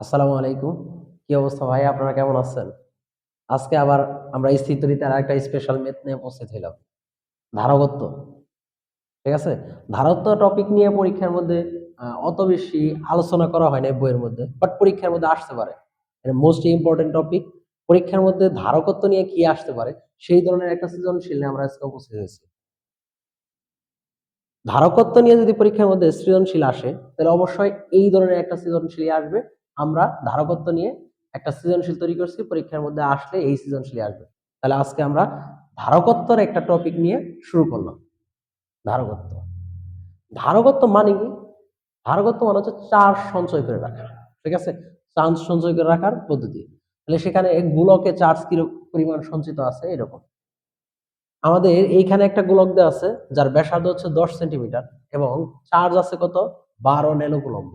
আসসালামু আলাইকুম। কি অবস্থা ভাই? আপনারা কেমন আছেন? আজকে আবার আমরা স্থিতরিতে আর একটা স্পেশাল মেথ নিয়ে উপস্থিত হইলাম। ধারকত্ব। ঠিক আছে? ধারকত্ব টপিক নিয়ে পরীক্ষার মধ্যে অত বেশি আলোচনা করা হয় না বইয়ের মধ্যে বাট পরীক্ষার মধ্যে আসতে পারে। মোস্ট ইম্পর্টেন্ট টপিক পরীক্ষার মধ্যে ধারকত্ব নিয়ে কি আসতে পারে, সেই ধরনের একটা সৃজনশীল নিয়ে আমরা আজকে উপস্থিত হয়েছি। ধারকত্ব নিয়ে যদি পরীক্ষার মধ্যে সৃজনশীল আসে, তাহলে অবশ্যই এই ধরনের একটা সৃজনশীল আসবে। আমরা ধারকত্ব নিয়ে একটা সৃজনশীল তৈরি করছি, পরীক্ষার মধ্যে আসলে এই সৃজনশীল আসবে। তাহলে আজকে আমরা ধারকত্বর একটা টপিক নিয়ে শুরু করলাম। ধারকত্ব। ধারকত্ব মানে কি? ধারকত্ব মানে হচ্ছে চার্জ সঞ্চয় করে রাখা, ঠিক আছে? চার্জ সঞ্চয় করে রাখার পদ্ধতি। তাহলে সেখানে গোলকে চার্জ কি পরিমাণ সঞ্চিত আছে? এরকম। আমাদের এইখানে একটা গোলক দেওয়া আছে, যার ব্যাসার্ধ হচ্ছে দশ সেন্টিমিটার এবং চার্জ আছে কত? বারো ন্যানো কুলম্ব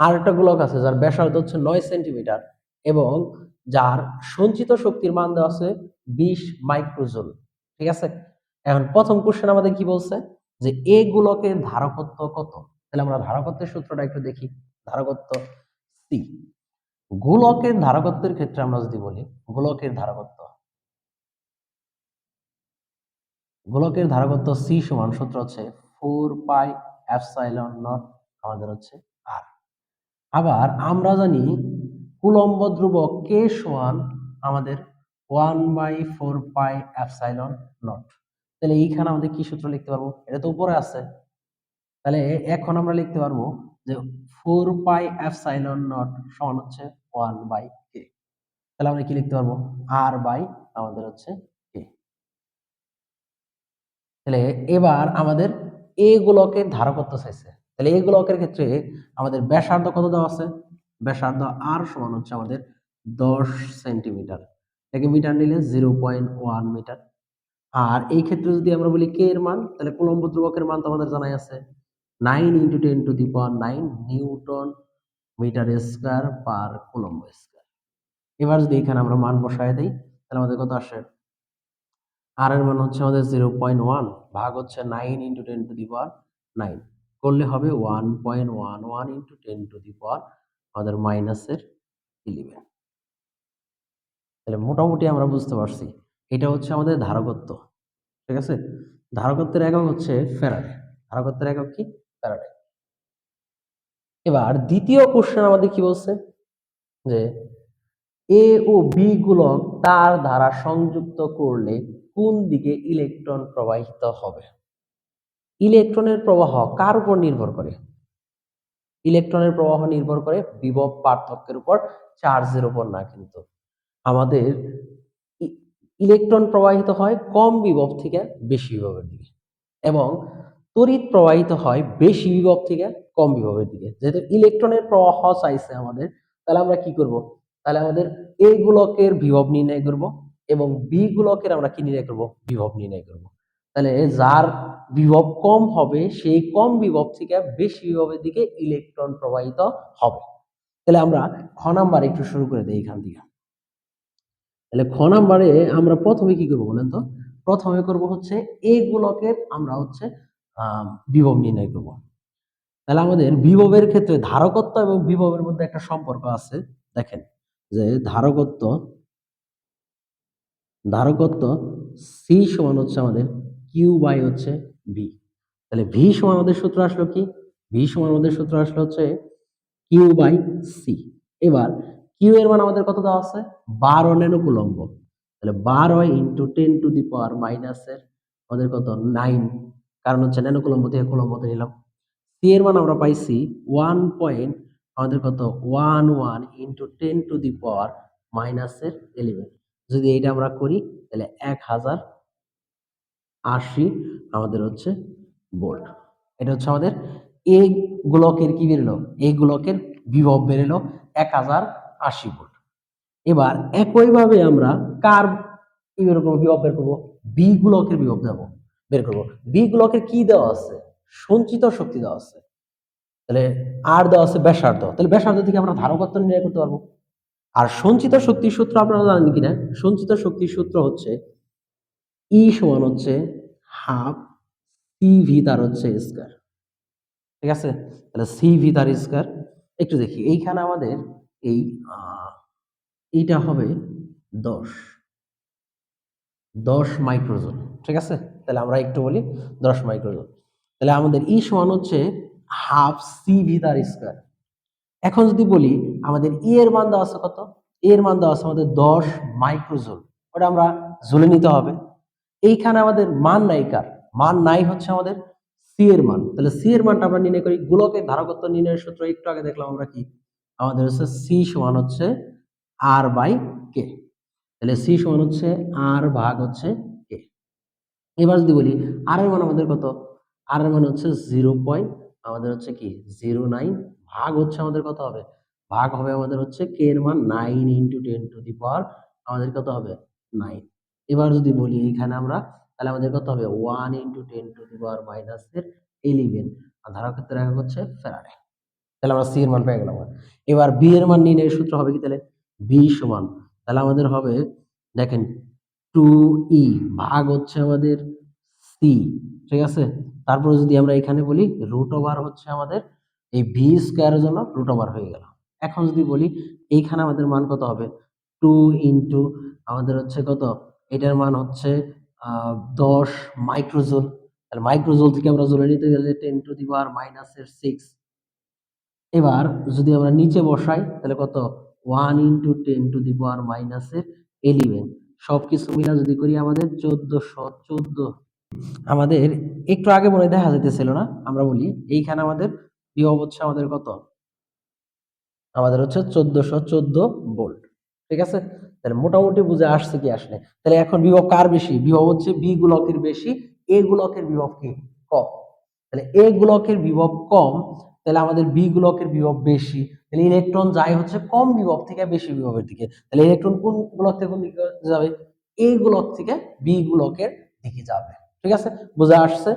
আর একটা গোলক আছে যার ব্যাসার্ধ হচ্ছে নয় সেন্টিমিটার এবং যার সঞ্চিত শক্তির মান দেওয়া আছে বিশ মাইক্রোজুল। ঠিক আছে? এখন প্রথম কোশ্চেন আমাদের কি বলছে? যে এ গোলকের ধারকত্ব কত? তাহলে আমরা ধারকত্বের সূত্রটা একটু দেখি। ধারকত্ব সি গোলকের ধারকত্বের ক্ষেত্রে আমরা যদি বলি, গোলকের ধারকত্ব। গোলকের ধারকত্ব সি সমান সূত্র হচ্ছে ফোর পাই অ্যাপসাইলন নট আমাদের হচ্ছে আবার আমরা জানি কুলম্ব ধ্রুবক কে সমান আমাদের one by four pi epsilon nought. তাহলে এইখানে আমাদের কি সূত্র লিখতে পারব? এটা তো উপরে আছে। তাহলে এখন আমরা লিখতে পারব যে ফোর পাই অ্যাপসাইলন নট সমান হচ্ছে ওয়ান বাই কে। তাহলে আমরা কি লিখতে পারব? আর বাই আমাদের হচ্ছে কে। তাহলে এবার আমাদের এগুলোকে ধারকত্ব চাইছে। তাহলে এই গোলকের ক্ষেত্রে আমাদের ব্যাসার্ধ কত দেওয়া আছে? ব্যাসার্ধ আর সমান হচ্ছে আমাদের দশ সেন্টিমিটার। এটাকে মিটার নিলে জিরো পয়েন্ট ওয়ান মিটার। আর এই ক্ষেত্রে যদি আমরা বলি কে এর মান, তাহলে কুলম্ব ধ্রুবকের মান তো আমাদের জানাই আছে। Nine into ten to the power nine newton metre square per coulomb square এবার যদি এখানে আমরা মান বসায় দিই, তাহলে আমাদের কত আসে? আর এর মান হচ্ছে আমাদের জিরো পয়েন্ট ওয়ান ভাগ হচ্ছে nine into ten to the power nine করলে হবে one point one one into ten to the power আমাদের মাইনাসের ইলেভেন তাহলে মোটামুটি আমরা বুঝতে পারছি, এটা হচ্ছে আমাদের ধারকত্ব, ঠিক আছে? ধারকত্বের একক হচ্ছে ফেরাডে ধারকত্বের একক কি? ফেরাডে এবার দ্বিতীয় কোশ্চেন আমাদের কি বলছে? যে এ ও বি গুলক তার দ্বারা সংযুক্ত করলে কোন দিকে ইলেকট্রন প্রবাহিত হবে? ইলেকট্রনের প্রবাহ কার উপর নির্ভর করে? ইলেকট্রনের প্রবাহ নির্ভর করে বিভব পার্থক্যের উপর, চার্জের উপর না কিন্তু। আমাদের ইলেকট্রন প্রবাহিত হয় কম বিভব থেকে বেশি বিভবের দিকে এবং তড়িৎ প্রবাহিত হয় বেশি বিভব থেকে কম বিভবের দিকে। যেহেতু ইলেকট্রনের প্রবাহ চাইছে আমাদের, তাহলে আমরা কি করব? তাহলে আমাদের এ গোলকের বিভব নির্ণয় করব এবং বি গোলকের আমরা কি নির্ণয় করব? বিভব নির্ণয় করব। তাহলে যার বিভব কম হবে, সেই কম বিভব থেকে বেশি বিভবের দিকে ইলেকট্রন প্রবাহিত হবে। তাহলে আমরা খ নাম্বার একটু শুরু করে দিই এখান থেকে। তাহলে খ নাম্বারে আমরা প্রথমে কি করব বলেন তো? প্রথমে করব হচ্ছে এ গোলকের আমরা হচ্ছে বিভব নির্ণয় করব। তাহলে আমাদের বিভবের ক্ষেত্রে ধারকত্ব এবং বিভবের মধ্যে একটা সম্পর্ক আছে। দেখেন যে ধারকত্ব ধারকত্ব সি সমান হচ্ছে আমাদের কিউ বাই হচ্ছে ভি তাহলে ভি সমান আমাদের সূত্র আসলো কি? ভি সমান আমাদের সূত্র আসলো হচ্ছে কিউ বাই সি এবার কিউ এর মান আমাদের কত দেওয়া আছে? বারো কুলম্ব তাহলে বারো into ten to the power মাইনাসের আমাদের কত? নাইন কারণ হচ্ছে ন্যানো কুলম্ব থেকে কুলম্বতে নিলাম। সি এর মান আমরা পাইছি ওয়ান পয়েন্ট আমাদের কত? One one into ten to the power মাইনাসের ইলেভেন যদি এইটা আমরা করি, তাহলে এক হাজার আশি আমাদের হচ্ছে বোল্ট। এটা হচ্ছে আমাদের এ গোলকের কি বেরোলো? এ গোলকের বিভব বেরোলো এক হাজার আশি ভোল্ট এবার একইভাবে আমরা কার কি বের করব বিভব বের করব? বি গোলকের বিভব দেবো, বের করব। বি গোলকের কি দেওয়া আছে? সঞ্চিত শক্তি দেওয়া আছে। তাহলে আর দেওয়া আছে ব্যাসার্ধ। তাহলে ব্যাসার্ধ থেকে আমরা ধারকত্ব নির্ণয় করতে পারব। আর সঞ্চিত শক্তির সূত্র আপনারা জানেন কিনা? সঞ্চিত শক্তির সূত্র হচ্ছে ই সমান হচ্ছে হাফ সি ভি তার হচ্ছে স্কয়ার। ঠিক আছে? তাহলে সি ভি তার স্কয়ার। একটু দেখি, এইখানে আমাদের এই এইটা হবে দশ। দশ মাইক্রোজোন। ঠিক আছে? তাহলে আমরা একটু বলি দশ মাইক্রোজোন। তাহলে আমাদের ই সমান হচ্ছে হাফ সি ভি তার স্কোয়ার। এখন যদি বলি, আমাদের ই এর মান দেওয়া আছে কত? এর মান দেওয়া আছে আমাদের দশ মাইক্রোজোল ওটা আমরা ঝুলে নিতে হবে। এইখানে আমাদের মান নাই কার? মান নাই হচ্ছে আমাদের সি এর মান। তাহলে সি এর মানটা আমরা নির্ণয় করি গোলকের ধারকত্ব নির্ণয়ের সূত্র। একটু আগে দেখলাম আমরা কি? আমাদের হচ্ছে সি সমান হচ্ছে আর বাই কে তাহলে সি সমান হচ্ছে আর ভাগ হচ্ছে কে এবার যদি বলি আর এর মান আমাদের কত? আর এর মান হচ্ছে জিরো পয়েন্ট আমাদের হচ্ছে কি? জিরো নাইন ভাগ হচ্ছে আমাদের কত হবে? ভাগ হবে আমাদের হচ্ছে কে এর মান nine into ten to the power আমাদের কত হবে? নাইন এবার যদি বলি এইখানে আমরা, তাহলে আমাদের কত হবে? One into ten to the power minus এর ইলেভেন আর ধারকের একক হচ্ছে ফেরারে তাহলে আমরা সি এর মান পেয়ে গেলাম। এবার বি এর মান নির্ণয়ের সূত্র হবে কি তাহলে? বি সমান। তাহলে আমাদের হবে, দেখেন টু ই ভাগ হচ্ছে আমাদের সি ঠিক আছে? তারপরে যদি আমরা এখানে বলি রুট ওভার হচ্ছে আমাদের এই ভি স্কোয়ারের জন্য রুট ওভার হয়ে গেল। এখন যদি বলি, এইখানে আমাদের মান কত হবে? টু ইন্টু আমাদের হচ্ছে কত? এটার মান হচ্ছে দশ মাইক্রোজোল। তাহলে মাইক্রোজোল থেকে আমরা জোলে নিতে গেলে টেন টু দি পাওয়ার মাইনাসের সিক্স। এবার যদি আমরা নিচে বসাই, তাহলে কত? One into ten to the power মাইনাসের ইলেভেন। সবকিছু মিলা যদি করি আমাদের চোদ্দশো, চোদ্দ। আমাদের একটু আগে মনে দেখা যেতেছিল না? আমরা বলি, এইখানে আমাদের বিভব হচ্ছে আমাদের কত? আমাদের হচ্ছে চোদ্দশো চোদ্দ ভোল্ট। ঠিক আছে? তাহলে মোটামুটি বুঝে আসছে কি আসলে তাহলে এখন বিভব কার বেশি? বিভব হচ্ছে বি গুলকের বেশি, এ গুলকের বিভব কি? কম। তাহলে এ গুলকের বিভব কম, তাহলে আমাদের বি গুলকের বিভব বেশি। তাহলে ইলেকট্রন যায় হচ্ছে কম বিভব থেকে বেশি বিভবের দিকে। তাহলে ইলেকট্রন কোন গোলক থেকে কোন দিকে যাবে? এ গোলক থেকে বি গুলকের দিকে যাবে। ঠিক আছে? বুঝে আসছে?